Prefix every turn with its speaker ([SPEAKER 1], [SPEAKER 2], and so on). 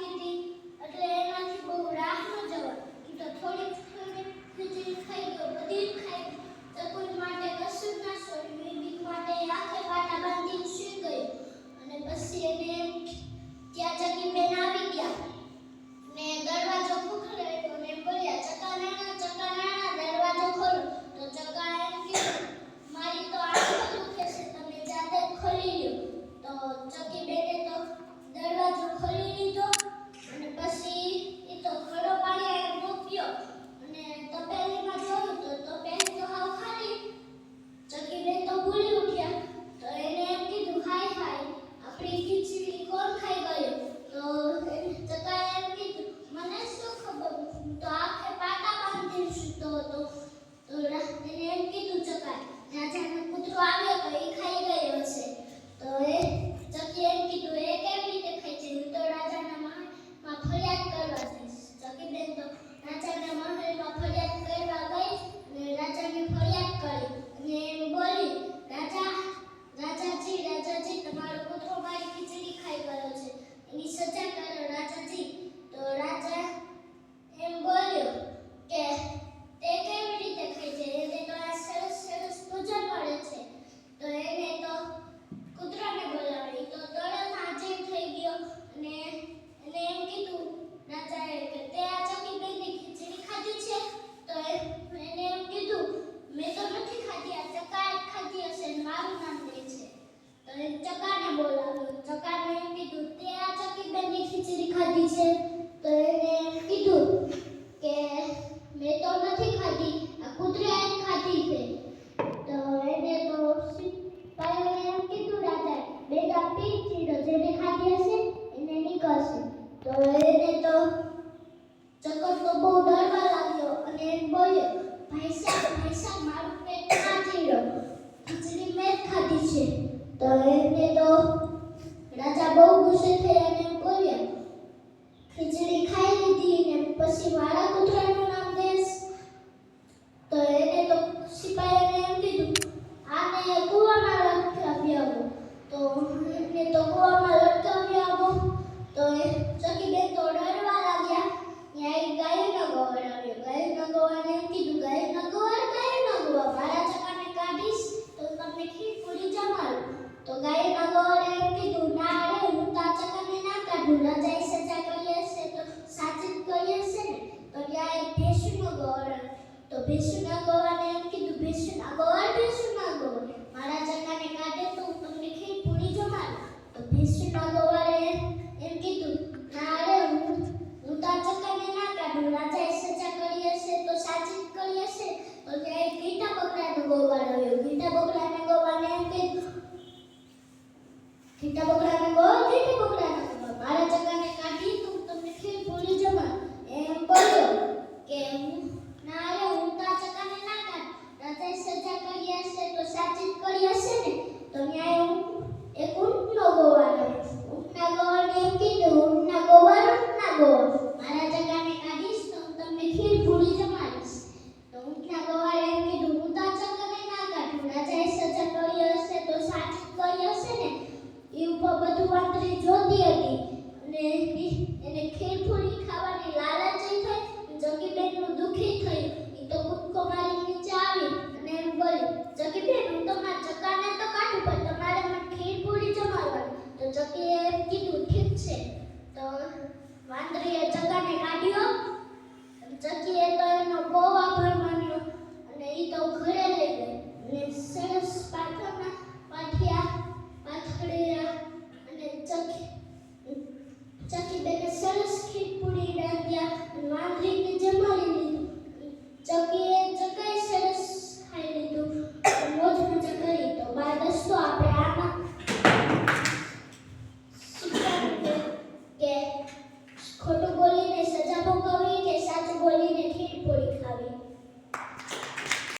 [SPEAKER 1] Happy Day. રાજાનો કૂતરો આવ્યો તો એ ખાઈ ગયો છે. તો એ ચકી એમ કીધું, એ કેવી રીતે ખાઈ છે? તો રાજાના માં ફરિયાદ કરવા જઈશ ચકીબેન તો રાજાના મહેલમાં ફરિયાદ કરવા ગઈ અને રાજાને ફરિયાદ કરી અને એમ બોલી રાજા રાજાજી રાજાજી તમારો કૂતરો મારી ખીચડી ખાઈ ગયો છે એની સજા કરો રાજાજી તો રાજા એમ બોલ્યો કે તે કેવી રીતે ખાય છે એને તો આ સરસ સરસ ભોજન મળે છે તો એને તો કૂતરાને બોલાવી તો તરત હાજર થઈ ગયો અને એને એમ કીધું રાજાએ કે તે આ ચકીબેનની ખીચડી ખાધી છે તો એ- એને એમ કીધું મેં તો નથી ખાધી આ ચકાએ જ ખાધી હશે ને મારું નામ લે છે તો એ ચકાને બોલાવ્યો ચકાને એમ કીધું તે આ ચકીબેનની છે, તો એને કીધું કે મેં તો નથી ખાધી, આ કૂતરાએ ખાધી છે. તો એને તો સિપાહીઓને એમ કીધું, રાજા બેટા પી ચીડો, જેને ખાધી હશે, એને નીકળશે. તો એને તો ચકર તો બહુ ડરવા લાગ્યો અને એમ બોલ્યો, ભાઈ સાહેબ ભાઈ સાહેબ, મારું પેટ ના ચીડો, ખીચડી મેં ખાધી છે. તો એને તો રાજા બહુ ગુસ્સે થયા અને ખીચડી ખાઈ લીધી ને પછી મારા કૂતરાનું તો ભેંસના ગોળને એમ કીધું ભેંસના ગોળ ભેંસના ગોળ મારા ચકાને કાઢે તો હું તમને ખીર પૂરી જમાડું તો ભેંસના ગોળે એમ કીધું ના રે હું હું તો આ ચકાને ના કાઢું રાજાએ સજા કરી હશે તો સાચી જ કરી હશે તો ત્યાં એક ઘીટા બકરાનો ગોવાળ આવ્યો ઘીટા બકરાના ગોવાળને એમ કીધું ઘીટા